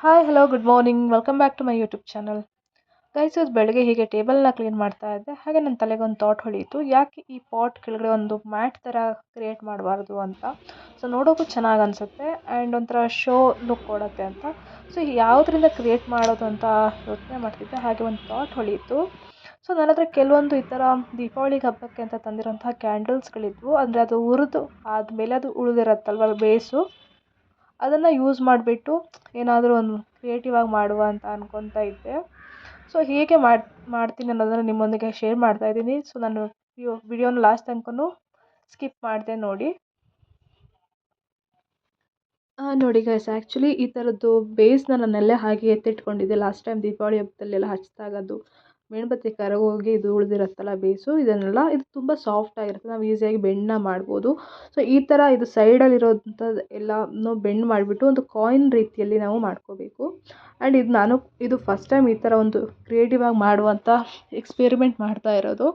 Hi hello good morning welcome back to my YouTube channel guys ಇವತ್ತು ಬೆಳಗ್ಗೆ ಹೀಗೆ ಟೇಬಲ್ನ ಕ್ಲೀನ್ ಮಾಡ್ತಾ ಇದ್ದೆ. ಹಾಗೆ ನನ್ನ ತಲೆಗೆ ಒಂದು ಥಾಟ್ ಹೊಳೀತು ಯಾಕೆ ಈ ಪಾಟ್ ಕೆಳಗಡೆ ಒಂದು ಮ್ಯಾಟ್ ಥರ ಕ್ರಿಯೇಟ್ ಮಾಡಬಾರ್ದು ಅಂತ? ಸೊ ನೋಡೋಕ್ಕೂ ಚೆನ್ನಾಗಿ ಅನಿಸುತ್ತೆ. ಆ್ಯಂಡ್ ಒಂಥರ ಶೋ ಲುಕ್ ಕೊಡುತ್ತೆ ಅಂತ. ಸೊ ಯಾವುದರಿಂದ ಕ್ರಿಯೇಟ್ ಮಾಡೋದು ಅಂತ ಯೋಚನೆ ಮಾಡ್ತಿದ್ದೆ. ಹಾಗೆ ಒಂದು ಥಾಟ್ ಹೊಳೀತು ಸೊ ನನ್ನ ಹತ್ರ ಕೆಲವೊಂದು ಈ ಥರ ದೀಪಾವಳಿಗೆ ಹಬ್ಬಕ್ಕೆ ಅಂತ ತಂದಿರೋಂತಹ ಕ್ಯಾಂಡಲ್ಸ್ಗಳಿದ್ವು ಅಂದರೆ ಅದು ಹುರಿದು ಆದಮೇಲೆ ಅದು ಉಳಿದಿರತ್ತಲ್ವ ಬೇಸು. ಅದನ್ನು ಯೂಸ್ ಮಾಡಿಬಿಟ್ಟು ಏನಾದರೂ ಒಂದು ಕ್ರಿಯೇಟಿವ್ ಆಗಿ ಮಾಡುವ ಅಂತ ಅಂದ್ಕೊತಾ ಇದ್ದೆ. ಸೊ ಹೇಗೆ ಮಾಡಿ, ಮಾಡ್ತೀನಿ ಅನ್ನೋದನ್ನು ನಿಮ್ಮೊಂದಿಗೆ ಶೇರ್ ಮಾಡ್ತಾ ಇದ್ದೀನಿ. ಸೊ ನಾನು ವಿಡಿಯೋ ವಿಡಿಯೋನ ಲಾಸ್ಟ್ ತನಕನೂ ಸ್ಕಿಪ್ ಮಾಡಿದೆ ನೋಡಿ. ನೋಡಿ ಗೈಸ್ ಆ್ಯಕ್ಚುಲಿ ಈ ಥರದ್ದು ಬೇಸ್ನ ನಾನೆಲ್ಲ ಹಾಗೆ ಎತ್ತಿಟ್ಕೊಂಡಿದ್ದೆ. ಲಾಸ್ಟ್ ಟೈಮ್ ದೀಪಾವಳಿ ಹಬ್ಬದಲ್ಲೆಲ್ಲ ಹಚ್ಚಿದಾಗ ಅದು ಮೇಣಬತ್ತಿ ಕರಗೋಗಿ ಇದು ಉಳಿದಿರುತ್ತಲ್ಲ ಬೇಸು ಇದನ್ನೆಲ್ಲ ಇದು ತುಂಬ ಸಾಫ್ಟ್ ಆಗಿರುತ್ತೆ. ನಾವು ಈಸಿಯಾಗಿ ಬೆಂಡನ್ನ ಮಾಡ್ಬೋದು. ಸೊ ಈ ಥರ ಇದು ಸೈಡಲ್ಲಿರೋಂಥದ್ದು ಎಲ್ಲನೂ ಬೆಂಡ್ ಮಾಡಿಬಿಟ್ಟು ಒಂದು ಕಾಯಿನ್ ರೀತಿಯಲ್ಲಿ ನಾವು ಮಾಡ್ಕೋಬೇಕು. ಆ್ಯಂಡ್ ಇದು ನಾನು, ಇದು ಫಸ್ಟ್ ಟೈಮ್ ಈ ಥರ ಒಂದು ಕ್ರಿಯೇಟಿವ್ ಆಗಿ ಮಾಡುವಂಥ ಎಕ್ಸ್ಪೆರಿಮೆಂಟ್ ಮಾಡ್ತಾ ಇರೋದು.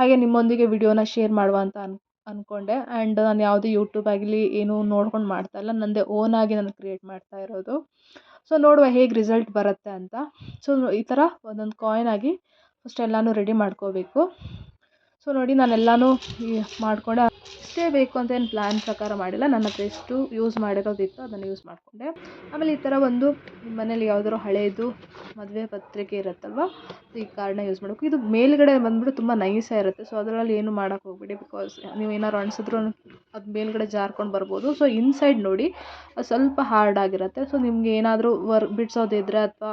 ಹಾಗೆ ನಿಮ್ಮೊಂದಿಗೆ ವಿಡಿಯೋನ ಶೇರ್ ಮಾಡುವ ಅಂತ ಅನ್ ಅಂದ್ಕೊಂಡೆ ಆ್ಯಂಡ್ ನಾನು ಯಾವುದೇ ಯೂಟ್ಯೂಬ್ ಆಗಲಿ ಏನೂ ನೋಡ್ಕೊಂಡು ಮಾಡ್ತಾ ಇಲ್ಲ. ನನ್ನದೇ ಓನಾಗಿ ನಾನು ಕ್ರಿಯೇಟ್ ಮಾಡ್ತಾ ಇರೋದು. ಸೊ ನೋಡುವ ಹೇಗೆ ರಿಸಲ್ಟ್ ಬರುತ್ತೆ ಅಂತ. ಸೊ ಈ ಥರ ಒಂದೊಂದು ಕಾಯಿನ್ ಆಗಿ ಫಸ್ಟ್ ಎಲ್ಲನೂ ರೆಡಿ ಮಾಡ್ಕೋಬೇಕು. ಸೊ ನೋಡಿ ನಾನು ಎಲ್ಲನೂ ಮಾಡಿಕೊಂಡೆ ಇಷ್ಟೇ ಬೇಕು ಅಂತ ಏನು ಪ್ಲ್ಯಾನ್ ಪ್ರಕಾರ ಮಾಡಿಲ್ಲ. ನನ್ನ ಹತ್ರ ಎಷ್ಟು ಯೂಸ್ ಮಾಡಿರೋದಿತ್ತು ಅದನ್ನು ಯೂಸ್ ಮಾಡಿಕೊಂಡೆ. ಆಮೇಲೆ ಈ ಥರ ಒಂದು ಮನೇಲಿ ಯಾವುದಾದ್ರು ಹಳೇದು ಮದುವೆ ಪತ್ರಿಕೆ ಇರುತ್ತಲ್ವ? ಈ ಕಾರ್ಡನ್ನ ಯೂಸ್ ಮಾಡಬೇಕು. ಇದು ಮೇಲ್ಗಡೆ ಬಂದ್ಬಿಟ್ಟು ತುಂಬ ನೈಸಾಗಿರುತ್ತೆ ಸೊ ಅದರಲ್ಲಿ ಏನು ಮಾಡೋಕ್ಕೆ ಹೋಗ್ಬೇಡಿ ಬಿಕಾಸ್ ನೀವು ಏನಾದ್ರು ಅಣಿಸಿದ್ರು ಅದು ಮೇಲ್ಗಡೆ ಜಾರ್ಕೊಂಡು ಬರ್ಬೋದು. ಸೊ ಇನ್ಸೈಡ್ ನೋಡಿ ಅದು ಸ್ವಲ್ಪ ಹಾರ್ಡ್ ಆಗಿರುತ್ತೆ. ಸೊ ನಿಮಗೆ ಏನಾದರೂ ವರ್, ಬಿಡಿಸೋದಿದ್ರೆ ಅಥವಾ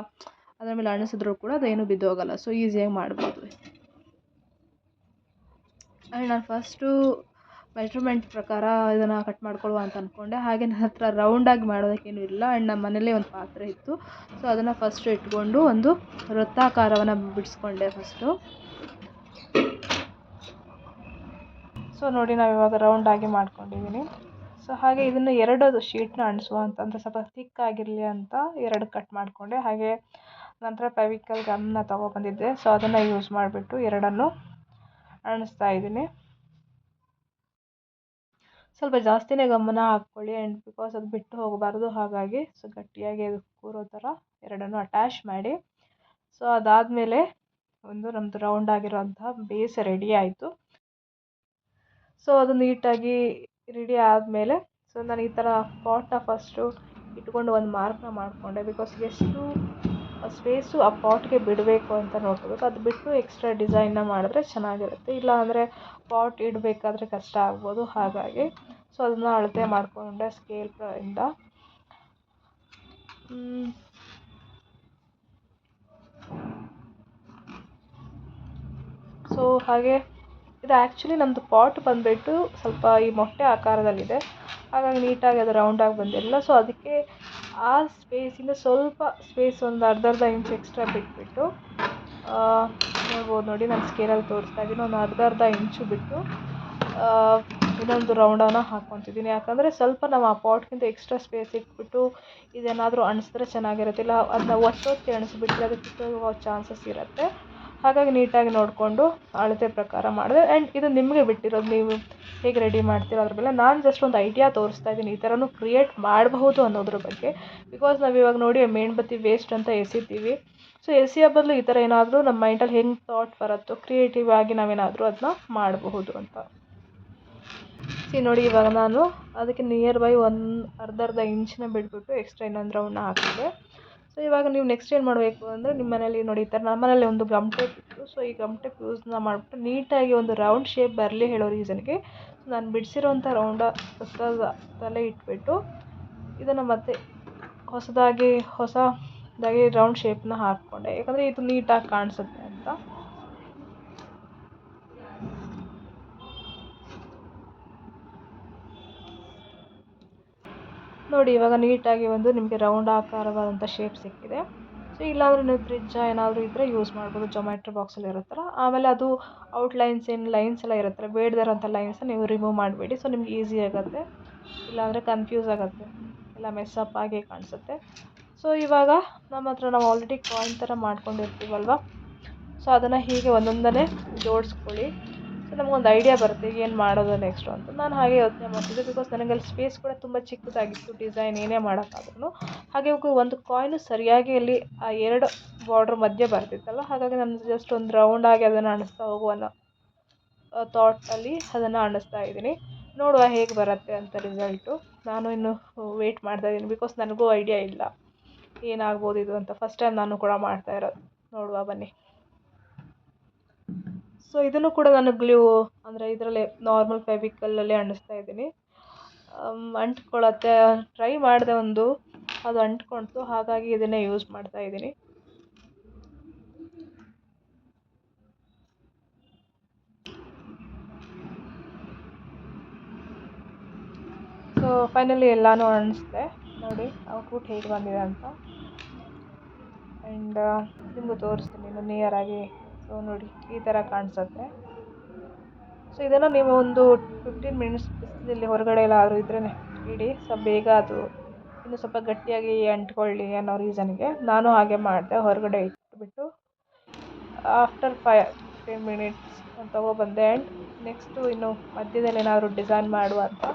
ಅದರ ಮೇಲೆ ಅಣಿಸಿದ್ರು ಕೂಡ ಅದೇನು ಬಿದ್ದೋಗಲ್ಲ. ಸೊ ಈಸಿಯಾಗಿ ಮಾಡ್ಬೋದು. ಆ್ಯಂಡ್ ನಾನು ಫಸ್ಟು ಮೆಜರ್ಮೆಂಟ್ ಪ್ರಕಾರ ಇದನ್ನು ಕಟ್ ಮಾಡ್ಕೊಳ್ಳುವ ಅಂತ ಅಂದ್ಕೊಂಡೆ ಹಾಗೆ ನನ್ನ ಹತ್ತಿರ ರೌಂಡಾಗಿ ಮಾಡೋದಕ್ಕೇನು ಇಲ್ಲ. ಆ್ಯಂಡ್ ನಮ್ಮ ಮನೇಲೇ ಒಂದು ಪಾತ್ರೆ ಇತ್ತು. ಸೊ ಅದನ್ನು ಫಸ್ಟ್ ಇಟ್ಕೊಂಡು ಒಂದು ವೃತ್ತಾಕಾರವನ್ನು ಬಿಡಿಸ್ಕೊಂಡೆ ಫಸ್ಟು ಸೊ ನೋಡಿ ನಾವು ಇವಾಗ ರೌಂಡಾಗಿ ಮಾಡ್ಕೊಂಡಿದ್ದೀನಿ ಸೊ ಹಾಗೆ ಇದನ್ನು ಎರಡು ಶೀಟ್ನ ಅಂಟಿಸುವ ಅಂತಂದರೆ ಸ್ವಲ್ಪ ಥಿಕ್ ಆಗಿರಲಿ ಅಂತ ಎರಡು ಕಟ್ ಮಾಡಿಕೊಂಡೆ. ಹಾಗೆ ನಂತರ ಪೆವಿಕಲ್ ಗಮ್ನ ತೊಗೊಬಂದಿದ್ದೆ ಸೊ ಅದನ್ನು ಯೂಸ್ ಮಾಡಿಬಿಟ್ಟು ಎರಡನ್ನು ಅಂಟಿಸ್ತಾ ಇದ್ದೀನಿ. ಸ್ವಲ್ಪ ಜಾಸ್ತಿನೇ ಗಮನ ಹಾಕ್ಕೊಳ್ಳಿ ಆ್ಯಂಡ್ ಬಿಕಾಸ್ ಅದು ಬಿಟ್ಟು ಹೋಗಬಾರ್ದು, ಹಾಗಾಗಿ ಸೊ ಗಟ್ಟಿಯಾಗಿ ಅದು ಕೂರೋ ಥರ ಎರಡನ್ನು ಅಟ್ಯಾಚ್ ಮಾಡಿ. ಸೊ ಅದಾದಮೇಲೆ ಒಂದು ನಮ್ಮದು ರೌಂಡ್ ಆಗಿರೋಂತಹ ಬೇಸ್ ರೆಡಿ ಆಯಿತು. ಸೊ ಅದು ನೀಟಾಗಿ ರೆಡಿ ಆದಮೇಲೆ ಸೊ ನಾನು ಈ ಥರ ಪಾಟ್ನ ಫಸ್ಟು ಇಟ್ಕೊಂಡು ಒಂದು ಮಾರ್ಕ್ನ ಮಾಡಿಕೊಂಡೆ ಬಿಕಾಸ್ ಎಷ್ಟು ಸ್ಪೇಸು ಆ ಪಾಟ್ಗೆ ಬಿಡಬೇಕು ಅಂತ ನೋಡ್ಕೋಬೇಕು. ಅದು ಬಿಟ್ಟು ಎಕ್ಸ್ಟ್ರಾ ಡಿಸೈನ್ನ ಮಾಡಿದ್ರೆ ಚೆನ್ನಾಗಿರುತ್ತೆ. ಇಲ್ಲ ಅಂದರೆ ಪಾಟ್ ಇಡಬೇಕಾದ್ರೆ ಕಷ್ಟ ಆಗ್ಬೋದು. ಹಾಗಾಗಿ ಸೊ ಅದನ್ನ ಅಳತೆ ಮಾಡಿಕೊಂಡೆ ಸ್ಕೇಲ್ ಇಂದ. ಸೊ ಹಾಗೆ ಇದು ಆ್ಯಕ್ಚುಲಿ ನಮ್ಮದು ಪಾಟ್ ಬಂದುಬಿಟ್ಟು ಸ್ವಲ್ಪ ಈ ಮೊಟ್ಟೆ ಆಕಾರದಲ್ಲಿದೆ. ಹಾಗಾಗಿ ನೀಟಾಗಿ ಅದು ರೌಂಡಾಗಿ ಬಂದಿಲ್ಲ ಸೊ ಅದಕ್ಕೆ ಆ ಸ್ಪೇಸಿಂದ ಸ್ವಲ್ಪ ಸ್ಪೇಸ್ ಒಂದು ಅರ್ಧ ಅರ್ಧ ಇಂಚ್ ಎಕ್ಸ್ಟ್ರಾ ಬಿಟ್ಬಿಟ್ಟು ನೋಡ್ಬೋದು ನೋಡಿ ನಾನು ಸ್ಕೇಲಲ್ಲಿ ತೋರಿಸ್ತಾ ಇದ್ದೀನಿ. ಒಂದು ಅರ್ಧ ಅರ್ಧ ಇಂಚು ಬಿಟ್ಟು ಇನ್ನೊಂದು ರೌಂಡನ್ನು ಹಾಕ್ಕೊತಿದ್ದೀನಿ. ಯಾಕಂದರೆ ಸ್ವಲ್ಪ ನಾವು ಆ ಪಾಟ್ಗಿಂತ ಎಕ್ಸ್ಟ್ರಾ ಸ್ಪೇಸ್ ಇಟ್ಬಿಟ್ಟು ಇದೇನಾದರೂ ಅಣಿಸಿದ್ರೆ ಚೆನ್ನಾಗಿರುತ್ತೆ. ಇಲ್ಲ ಅದನ್ನ ಒತ್ತೊತ್ತಿ ಅಣಿಸ್ಬಿಟ್ರೆ ಅದು ಕಿತ್ತೋಗೋ ಚಾನ್ಸಸ್ ಇರುತ್ತೆ. ಹಾಗಾಗಿ ನೀಟಾಗಿ ನೋಡಿಕೊಂಡು ಅಳತೆ ಪ್ರಕಾರ ಮಾಡಿದೆ ಆ್ಯಂಡ್ ಇದು ನಿಮಗೆ ಬಿಟ್ಟಿರೋದು, ನೀವು ಹೇಗೆ ರೆಡಿ ಮಾಡ್ತೀರೋ ಅದ್ರ ಮೇಲೆ ನಾನು ಜಸ್ಟ್ ಒಂದು ಐಡಿಯಾ ತೋರಿಸ್ತಾ ಇದ್ದೀನಿ. ಈ ಥರನೂ ಕ್ರಿಯೇಟ್ ಮಾಡಬಹುದು ಅನ್ನೋದ್ರ ಬಗ್ಗೆ. ಬಿಕಾಸ್ ನಾವು ಇವಾಗ ನೋಡಿ ಮೇಣಬತ್ತಿ ವೇಸ್ಟ್ ಅಂತ ಎಸಿತೀವಿ. ಸೊ ಎಸಿಯ ಬದಲು ಈ ಥರ ಏನಾದರೂ ನಮ್ಮ ಮೈಂಡಲ್ಲಿ ಹೆಂಗೆ ಥಾಟ್ ಬರುತ್ತೋ ಕ್ರಿಯೇಟಿವ್ ಆಗಿ ನಾವೇನಾದರೂ ಅದನ್ನ ಮಾಡಬಹುದು ಅಂತ. ಸಿ ನೋಡಿ ಇವಾಗ ನಾನು ಅದಕ್ಕೆ ನಿಯರ್ ಬೈ ಒಂದು ಅರ್ಧ ಅರ್ಧ ಇಂಚನ್ನ ಬಿಟ್ಬಿಟ್ಟು ಎಕ್ಸ್ಟ್ರಾ ಇನ್ನೊಂದು ರೌಂಡ್ನ ಹಾಕಿದೆ. ಸೊ ಇವಾಗ ನೀವು ನೆಕ್ಸ್ಟ್ ಏನು ಮಾಡಬೇಕು ಅಂದರೆ ನಿಮ್ಮ ಮನೇಲಿ ನೋಡಿ, ಈ ಥರ ನಮ್ಮ ಮನೇಲಿ ಒಂದು ಗಮ್ ಟೇಪ್ ಇತ್ತು. ಸೊ ಈ ಗಮ್ ಟೇಪ್ ಯೂಸ್ನ ಮಾಡಿಬಿಟ್ಟು ನೀಟಾಗಿ ಒಂದು ರೌಂಡ್ ಶೇಪ್ ಬರಲಿ ಹೇಳೋ ರೀಸನ್ಗೆ ನಾನು ಬಿಡಿಸಿರೋಂಥ ರೌಂಡ ತಲೆ ಇಟ್ಬಿಟ್ಟು ಇದನ್ನು ಮತ್ತೆ ಹೊಸದಾಗಿ ಹೊಸದಾಗಿ ರೌಂಡ್ ಶೇಪ್ನ ಹಾಕ್ಕೊಂಡೆ. ಯಾಕಂದರೆ ಇದು ನೀಟಾಗಿ ಕಾಣಿಸುತ್ತೆ ಅಂತ. ನೋಡಿ, ಇವಾಗ ನೀಟಾಗಿ ಒಂದು ನಿಮಗೆ ರೌಂಡ್ ಆಕಾರವಾದಂಥ ಶೇಪ್ ಸಿಕ್ಕಿದೆ. ಸೊ ಇಲ್ಲಾಂದರೆ ನೀವು ಫ್ರಿಜ್ಜ ಏನಾದರೂ ಇದ್ದರೆ ಯೂಸ್ ಮಾಡ್ಬೋದು ಜೊಮ್ಯಾಟ್ರಿ ಬಾಕ್ಸಲ್ಲಿ ಇರುತ್ತಲ್ಲ ಆಮೇಲೆ ಅದು ಔಟ್ಲೈನ್ಸ್ ಏನು ಲೈನ್ಸ್ ಎಲ್ಲ ಇರುತ್ತೆ ಬೇಡದೇ ಅಂತ ಲೈನ್ಸ್ನ ನೀವು ರಿಮೂವ್ ಮಾಡಬೇಡಿ. ಸೊ ನಿಮ್ಗೆ ಈಸಿ ಆಗುತ್ತೆ. ಇಲ್ಲಾಂದರೆ ಕನ್ಫ್ಯೂಸ್ ಆಗುತ್ತೆ. ಎಲ್ಲ ಮೆಸ್ಸಪ್ ಆಗಿ ಕಾಣಿಸುತ್ತೆ. ಸೊ ಇವಾಗ ನಮ್ಮ ಹತ್ರ ನಾವು ಆಲ್ರೆಡಿ ಕಾಯಿನ್ ಥರ ಮಾಡ್ಕೊಂಡಿರ್ತೀವಲ್ವ? ಸೊ ಅದನ್ನು ಹೀಗೆ ಒಂದೊಂದನೇ ಜೋಡಿಸ್ಕೊಳ್ಳಿ. ಸೊ ನಮಗೊಂದು ಐಡಿಯಾ ಬರುತ್ತೆ, ಏನು ಮಾಡೋದು ನೆಕ್ಸ್ಟು ಅಂತ. ನಾನು ಹಾಗೆ ಯೋಚನೆ ಮಾಡ್ತಿದ್ದೆ ಬಿಕಾಸ್ ನನಗೆ ಅಲ್ಲಿ ಸ್ಪೇಸ್ ಕೂಡ ತುಂಬ ಚಿಕ್ಕದಾಗಿತ್ತು ಡಿಸೈನ್ ಏನೇ ಮಾಡೋಕ್ಕಾದ್ರೂ ಹಾಗೆ ಅವ್ಕೆ ಒಂದು ಕಾಯಿನು ಸರಿಯಾಗಿ ಅಲ್ಲಿ ಆ ಎರಡು ಬಾರ್ಡ್ರ್ ಮಧ್ಯೆ ಬರ್ತಿತ್ತಲ್ಲ, ಹಾಗಾಗಿ ನಾನು ಜಸ್ಟ್ ಒಂದು ರೌಂಡಾಗಿ ಅದನ್ನು ಅಣಿಸ್ತಾ ಹೋಗುವ ಥಾಟಲ್ಲಿ ಅದನ್ನು ಅಣಿಸ್ತಾ ಇದ್ದೀನಿ. ನೋಡುವ ಹೇಗೆ ಬರುತ್ತೆ ಅಂತ ರಿಸಲ್ಟು ನಾನು ಇನ್ನು ವೆಯ್ಟ್ ಮಾಡ್ತಾ ಇದ್ದೀನಿ ಬಿಕಾಸ್ ನನಗೂ ಐಡಿಯಾ ಇಲ್ಲ. ಏನಾಗ್ಬೋದು ಇದು ಅಂತ. ಫಸ್ಟ್ ಟೈಮ್ ನಾನು ಕೂಡ ಮಾಡ್ತಾ ಇರೋದು. ನೋಡುವ ಬನ್ನಿ. ಸೊ ಇದನ್ನು ಕೂಡ ನಾನು ಗ್ಲೂ ಅಂದರೆ ಇದರಲ್ಲೇ ನಾರ್ಮಲ್ ಫೆವಿಕಲಲ್ಲೇ ಅಂಟಿಸ್ತಾ ಇದ್ದೀನಿ. ಅಂಟ್ಕೊಳ್ಳುತ್ತೆ ಟ್ರೈ ಮಾಡಿದೆ ಒಂದು, ಅದು ಅಂಟ್ಕೊಳ್ತು ಹಾಗಾಗಿ ಇದನ್ನೇ ಯೂಸ್ ಮಾಡ್ತಾ ಇದ್ದೀನಿ. ಸೊ ಫೈನಲಿ ಎಲ್ಲನೂ ಅಂಟಿಸ್ದೆ, ನೋಡಿ ಔಟ್ಪುಟ್ ಹೇಗೆ ಬಂದಿದೆ ಅಂತ. ಆ್ಯಂಡ್ ನಿಮಗೂ ತೋರಿಸ್ತೀನಿ, ಇನ್ನು ನಿಯರಾಗಿ ಸೊ ನೋಡಿ, ಈ ಥರ ಕಾಣಿಸುತ್ತೆ. ಸೊ ಇದನ್ನು ನೀವು ಒಂದು ಫಿಫ್ಟೀನ್ ಮಿನಿಟ್ಸ್ ಬಿಸಿಲಲ್ಲಿ ಹೊರಗಡೆ ಎಲ್ಲಾದರೂ ಇದ್ರೇ ಇಡಿ. ಸೊ ಬೇಗ ಅದು ಇನ್ನು ಸ್ವಲ್ಪ ಗಟ್ಟಿಯಾಗಿ ಅಂಟ್ಕೊಳ್ಳಿ ಅನ್ನೋ ರೀಸನ್ಗೆ ನಾನು ಹಾಗೆ ಮಾಡಿದೆ, ಹೊರಗಡೆ ಇಟ್ಬಿಟ್ಟು ಆಫ್ಟರ್ ಫೈ ಫಿಫ್ಟೀನ್ ಮಿನಿಟ್ಸ್ ತೊಗೊಬಂದೆ ಆ್ಯಂಡ್ ನೆಕ್ಸ್ಟು ಇನ್ನು ಮಧ್ಯದಲ್ಲಿ ಏನಾದರೂ ಡಿಸೈನ್ ಮಾಡುವ ಅಂತ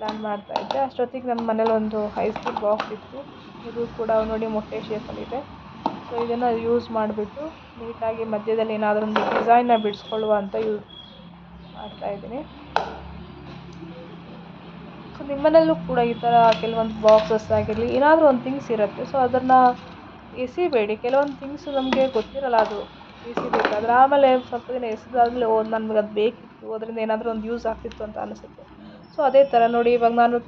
ಪ್ಲ್ಯಾನ್ ಮಾಡ್ತಾಯಿದ್ದೆ ಅಷ್ಟೊತ್ತಿಗೆ ನಮ್ಮ ಮನೇಲಿ ಒಂದು ಹೈಸ್ಕೂಲ್ ಬಾಕ್ಸ್ ಇತ್ತು. ಇದು ಕೂಡ ನೋಡಿ ಮೊಟ್ಟೆ ಶೇಪಲ್ಲಿದೆ ಸೊ ಇದನ್ನು ಯೂಸ್ ಮಾಡಿಬಿಟ್ಟು ನೀಟಾಗಿ ಮಧ್ಯದಲ್ಲಿ ಏನಾದರೂ ಒಂದು ಡಿಸೈನ್ನ ಬಿಡಿಸ್ಕೊಳ್ಳುವ ಅಂತ ಯೂಸ್ ಮಾಡ್ತಾಯಿದ್ದೀನಿ ಸೊ ನಿಮ್ಮನೆಯಲ್ಲೂ ಕೂಡ ಈ ಥರ ಕೆಲವೊಂದು ಬಾಕ್ಸಸ್ ಆಗಿರಲಿ, ಏನಾದರೂ ಒಂದು ಥಿಂಗ್ಸ್ ಇರುತ್ತೆ. ಸೊ ಅದನ್ನು ಎಸಿಬೇಡಿ. ಕೆಲವೊಂದು ಥಿಂಗ್ಸ್ ನಮಗೆ ಗೊತ್ತಿರಲ್ಲ, ಅದು ಎಸಿಬೇಕಾದ್ರೆ ಆಮೇಲೆ ಸ್ವಲ್ಪ ದಿನ ಎಸೆದಾದ್ಮೇಲೆ, ಓ ನಮ್ಗೆ ಅದು ಬೇಕಿತ್ತು. ಅದರಿಂದ ಏನಾದರೂ ಒಂದು ಯೂಸ್ ಆಗ್ತಿತ್ತು ಅಂತ ಅನಿಸುತ್ತೆ. ಸೊ ಅದೇ ಥರ ನೋಡಿ ಇವಾಗ ನಾನು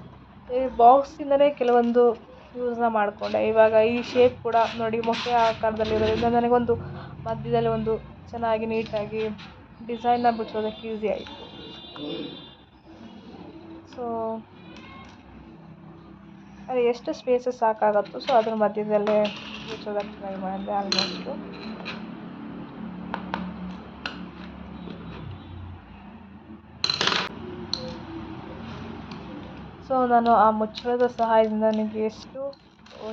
ಈ ಬಾಕ್ಸಿಂದಲೇ ಕೆಲವೊಂದು ಯೂಸನ್ನ ಮಾಡಿಕೊಂಡೆ. ಇವಾಗ ಈ ಶೇಪ್ ಕೂಡ ನೋಡಿ ಮೊಟ್ಟೆ ಆಕಾರದಲ್ಲಿರೋದ್ರಿಂದ ನನಗೊಂದು ಮಧ್ಯದಲ್ಲಿ ಒಂದು ಚೆನ್ನಾಗಿ ನೀಟಾಗಿ ಡಿಸೈನ್ನ ಬಿಡಿಸೋದಕ್ಕೆ ಈಸಿ ಆಯಿತು. ಸೊ ಅದು ಎಷ್ಟು ಸ್ಪೇಸಸ್ ಸಾಕಾಗುತ್ತೋ ಸೊ ಅದ್ರ ಮಧ್ಯದಲ್ಲೇ ಬಿಡಿಸೋದಕ್ಕೆ ಟ್ರೈ ಮಾಡಿದೆ ಆಲ್ಮೋಸ್ಟು ಸೊ ನಾನು ಆ ಮುಚ್ಚಳದ ಸಹಾಯದಿಂದ ನನಗೆ ಎಷ್ಟು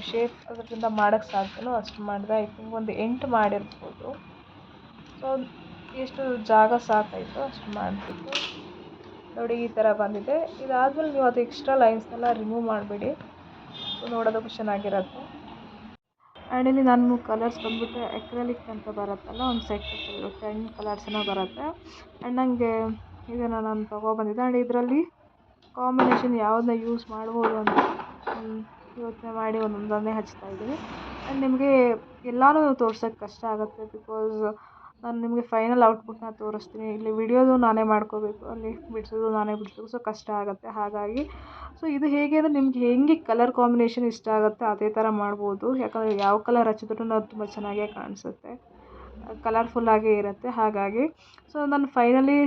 ಶೇಪ್ ಅದರಿಂದ ಮಾಡೋಕ್ಕೆ ಸಾಧ್ಯನೋ ಅಷ್ಟು ಮಾಡಿದೆ ಐ ಥಿಂಕ್ ಒಂದು ಎಂಟು ಮಾಡಿರ್ಬೋದು. ಸೊ ಎಷ್ಟು ಜಾಗ ಸಾಕಾಯಿತು ಅಷ್ಟು ಮಾಡಿಬಿಟ್ಟು ನೋಡಿ, ಈ ಥರ ಬಂದಿದೆ. ಇದಾದಮೇಲೆ ನೀವು ಅದು ಎಕ್ಸ್ಟ್ರಾ ಲೈನ್ಸ್ನೆಲ್ಲ ರಿಮೂವ್ ಮಾಡಿಬಿಡಿ. ಸೊ ನೋಡೋದಕ್ಕೂ ಚೆನ್ನಾಗಿರುತ್ತೆ. ಆ್ಯಂಡ್ ಇಲ್ಲಿ ನಾನು ಕಲರ್ಸ್ ಬಂದುಬಿಟ್ಟು ಎಕ್ರಲಿಕ್ ಅಂತ ಬರುತ್ತಲ್ಲ, ಒಂದು ಸೆಟ್ ಟೆನ್ ಏನೋ ಬರುತ್ತೆ. ಆ್ಯಂಡ್ ನನಗೆ ಇದನ್ನು ನಾನು ತೊಗೊಬಂದಿದ್ದೆ ಆ್ಯಂಡ್ ಇದರಲ್ಲಿ ಕಾಂಬಿನೇಷನ್ ಯಾವುದನ್ನ ಯೂಸ್ ಮಾಡ್ಬೋದು ಅಂತ ಯೋಚನೆ ಮಾಡಿ ಒಂದೊಂದನ್ನೇ ಹಚ್ತಾ ಇದ್ದೀನಿ. ಆ್ಯಂಡ್ ನಿಮಗೆ ಎಲ್ಲನೂ ತೋರ್ಸೋಕ್ಕೆ ಕಷ್ಟ ಆಗುತ್ತೆ ಬಿಕಾಸ್ ನಾನು ನಿಮಗೆ ಫೈನಲ್ ಔಟ್ಪುಟ್ನ ತೋರಿಸ್ತೀನಿ. ಇಲ್ಲಿ ವಿಡಿಯೋದು ನಾನೇ ಮಾಡ್ಕೋಬೇಕು, ಅಲ್ಲಿ ಬಿಡಿಸೋದು ನಾನೇ ಬಿಡಿಸೋದು ಸೊ ಕಷ್ಟ ಆಗುತ್ತೆ ಹಾಗಾಗಿ. ಸೊ ಇದು ಹೇಗೆ ಅಂದರೆ ನಿಮ್ಗೆ ಹೆಂಗೆ ಕಲರ್ ಕಾಂಬಿನೇಷನ್ ಇಷ್ಟ ಆಗುತ್ತೆ ಅದೇ ಥರ ಮಾಡ್ಬೋದು. ಯಾಕಂದರೆ ಯಾವ ಕಲರ್ ಹಚ್ಚಿದ್ರೂ ಅದು ತುಂಬ ಚೆನ್ನಾಗೇ ಕಾಣಿಸುತ್ತೆ. ಕಲರ್ಫುಲ್ಲಾಗೇ ಇರುತ್ತೆ, ಹಾಗಾಗಿ. ಸೊ ನಾನು ಫೈನಲಿ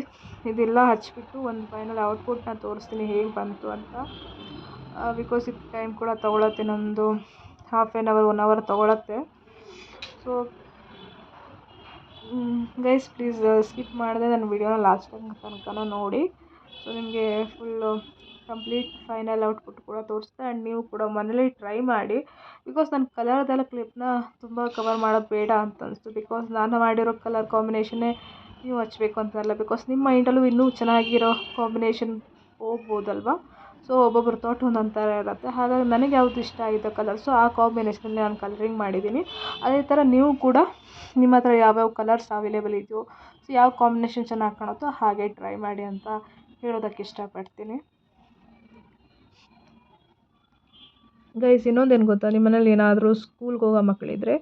ಇದೆಲ್ಲ ಹಚ್ಚಿಬಿಟ್ಟು ಒಂದು ಫೈನಲ್ ಔಟ್ಪುಟ್ನ ತೋರಿಸ್ತೀನಿ ಹೇಗೆ ಬಂತು ಅಂತ. ಬಿಕಾಸ್ ಇದು ಟೈಮ್ ಕೂಡ ತೊಗೊಳತ್ತೆ ಇನ್ನೊಂದು half an hour one hour ತೊಗೊಳತ್ತೆ. So guys please skip ಮಾಡದೆ ನನ್ನ ವಿಡಿಯೋನ ಲಾಸ್ಟ್ ತನಕ ನೋಡಿ. ಸೊ ನಿಮಗೆ ಫುಲ್ಲು ಕಂಪ್ಲೀಟ್ ಫೈನಲ್ ಔಟ್ಪುಟ್ ಕೂಡ ತೋರಿಸ್ದೆ ಆ್ಯಂಡ್ ನೀವು ಕೂಡ ಮನೇಲಿ ಟ್ರೈ ಮಾಡಿ ಬಿಕಾಸ್ ನಾನು ಕಲರ್ದೆಲ್ಲ ಕ್ಲಿಪ್ನ ತುಂಬ ಕವರ್ ಮಾಡೋದು ಬೇಡ ಅಂತ ಅನಿಸ್ತು. ಬಿಕಾಸ್ ನಾನು ಮಾಡಿರೋ ಕಲರ್ ಕಾಂಬಿನೇಷನ್ನೇ ನೀವು ಹಚ್ಬೇಕು ಅಂತಲ್ಲ ಬಿಕಾಸ್ ನಿಮ್ಮ ಮೈಂಡಲ್ಲೂ ಇನ್ನೂ ಚೆನ್ನಾಗಿರೋ ಕಾಂಬಿನೇಷನ್ ಹೋಗ್ಬೋದಲ್ವ? ಸೊ ಒಬ್ಬೊಬ್ರು ಥಾಟ್ ಒಂದೊಂದು ಥರ ಇರುತ್ತೆ. ಹಾಗಾಗಿ ನನಗೆ ಯಾವುದು ಇಷ್ಟ ಆಗಿದ್ದ ಕಲರ್ ಸೊ ಆ ಕಾಂಬಿನೇಷನಲ್ಲಿ ನಾನು ಕಲರಿಂಗ್ ಮಾಡಿದ್ದೀನಿ. ಅದೇ ಥರ ನೀವು ಕೂಡ ನಿಮ್ಮ ಹತ್ರ ಯಾವ್ಯಾವ ಕಲರ್ಸ್ ಅವೈಲೇಬಲ್ ಇದೆಯೋ ಸೊ ಯಾವ ಕಾಂಬಿನೇಷನ್ ಚೆನ್ನಾಗಿ ಕಾಣುತ್ತೋ ಹಾಗೆ ಟ್ರೈ ಮಾಡಿ ಅಂತ ಹೇಳೋದಕ್ಕೆ ಇಷ್ಟಪಡ್ತೀನಿ. ಗೈಸ್ ಇನ್ನೊಂದೇನು ಗೊತ್ತಾ? ನಿಮ್ಮ ಮನೇಲಿ ಏನಾದರೂ ಸ್ಕೂಲ್ಗೆ ಹೋಗೋ ಮಕ್ಕಳಿದ್ರೆ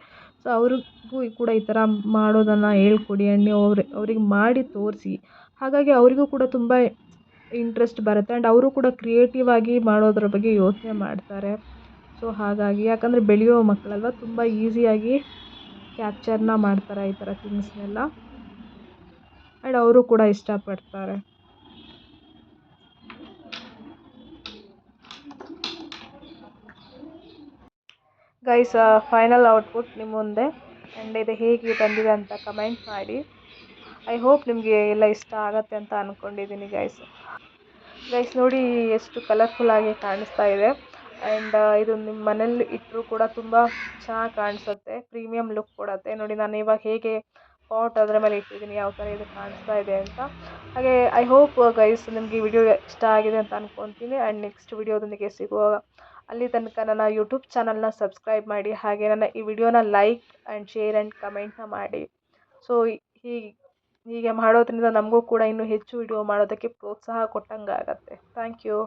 ಸೊ ಅವ್ರಿಗೂ ಕೂಡ ಈ ಥರ ಮಾಡೋದನ್ನು ಹೇಳ್ಕೊಡಿ ಆ್ಯಂಡ್ ನೀವು ಅವ್ರ, ಅವ್ರಿಗೆ ಮಾಡಿ ತೋರಿಸಿ. ಹಾಗಾಗಿ ಅವರಿಗೂ ಕೂಡ ತುಂಬ ಇಂಟ್ರೆಸ್ಟ್ ಬರುತ್ತೆ ಆ್ಯಂಡ್ ಅವರು ಕೂಡ ಕ್ರಿಯೇಟಿವ್ ಆಗಿ ಮಾಡೋದ್ರ ಬಗ್ಗೆ ಯೋಚನೆ ಮಾಡ್ತಾರೆ. ಸೊ ಹಾಗಾಗಿ, ಯಾಕಂದರೆ ಬೆಳೆಯೋ ಮಕ್ಕಳಲ್ವ, ತುಂಬ ಈಸಿಯಾಗಿ ಕ್ಯಾಪ್ಚರ್ನ ಮಾಡ್ತಾರೆ ಈ ಥರ ಥಿಂಗ್ಸ್ನೆಲ್ಲ ಆ್ಯಂಡ್ ಅವರು ಕೂಡ ಇಷ್ಟಪಡ್ತಾರೆ. ಗೈಸ್ ಫೈನಲ್ ಔಟ್ಪುಟ್ ನಿಮ್ಮ ಮುಂದೆ. ಆ್ಯಂಡ್ ಇದು ಹೇಗೆ ಬಂದಿದೆ ಅಂತ ಕಮೆಂಟ್ ಮಾಡಿ. ಐ ಹೋಪ್ ನಿಮಗೆ ಎಲ್ಲ ಇಷ್ಟ ಆಗುತ್ತೆ ಅಂತ ಅಂದ್ಕೊಂಡಿದ್ದೀನಿ ಗೈಸ್ ಗೈಸ್ ನೋಡಿ ಎಷ್ಟು ಕಲರ್ಫುಲ್ಲಾಗಿ ಕಾಣಿಸ್ತಾ ಇದೆ. ಆ್ಯಂಡ್ ಇದು ನಿಮ್ಮ ಮನೇಲಿ ಇಟ್ಟರೂ ಕೂಡ ತುಂಬ ಚೆನ್ನಾಗಿ ಕಾಣಿಸುತ್ತೆ. ಪ್ರೀಮಿಯಂ ಲುಕ್ ಕೊಡುತ್ತೆ. ನೋಡಿ, ನಾನು ಇವಾಗ ಹೇಗೆ ಪಾಟ್ ಅದರ ಮೇಲೆ ಇಟ್ಟಿದ್ದೀನಿ ಯಾವ ಥರ ಇದು ಕಾಣಿಸ್ತಾ ಇದೆ ಅಂತ. ಹಾಗೆ ಐ ಹೋಪ್ ಗೈಸ್ ನಿಮಗೆ ವಿಡಿಯೋ ಇಷ್ಟ ಆಗಿದೆ ಅಂತ ಅಂದ್ಕೊತೀನಿ ಆ್ಯಂಡ್ ನೆಕ್ಸ್ಟ್ ವಿಡಿಯೋದೊಂದಿಗೆ ಸಿಗುವ ಅಲ್ಲಿ ತನಕ ನನ್ನ ಯೂಟ್ಯೂಬ್ ಚಾನಲ್ನ ಸಬ್ಸ್ಕ್ರೈಬ್ ಮಾಡಿ, ಹಾಗೆ ನನ್ನ ಈ ವಿಡಿಯೋನ ಲೈಕ್ ಆ್ಯಂಡ್ ಶೇರ್ ಆ್ಯಂಡ್ ಕಮೆಂಟ್ನ ಮಾಡಿ. ಸೊ ಹೀಗೆ ಹೀಗೆ ಮಾಡೋದರಿಂದ ನಮಗೂ ಕೂಡ ಇನ್ನೂ ಹೆಚ್ಚು ವಿಡಿಯೋ ಮಾಡೋದಕ್ಕೆ ಪ್ರೋತ್ಸಾಹ ಕೊಟ್ಟಂಗೆ ಥ್ಯಾಂಕ್ ಯು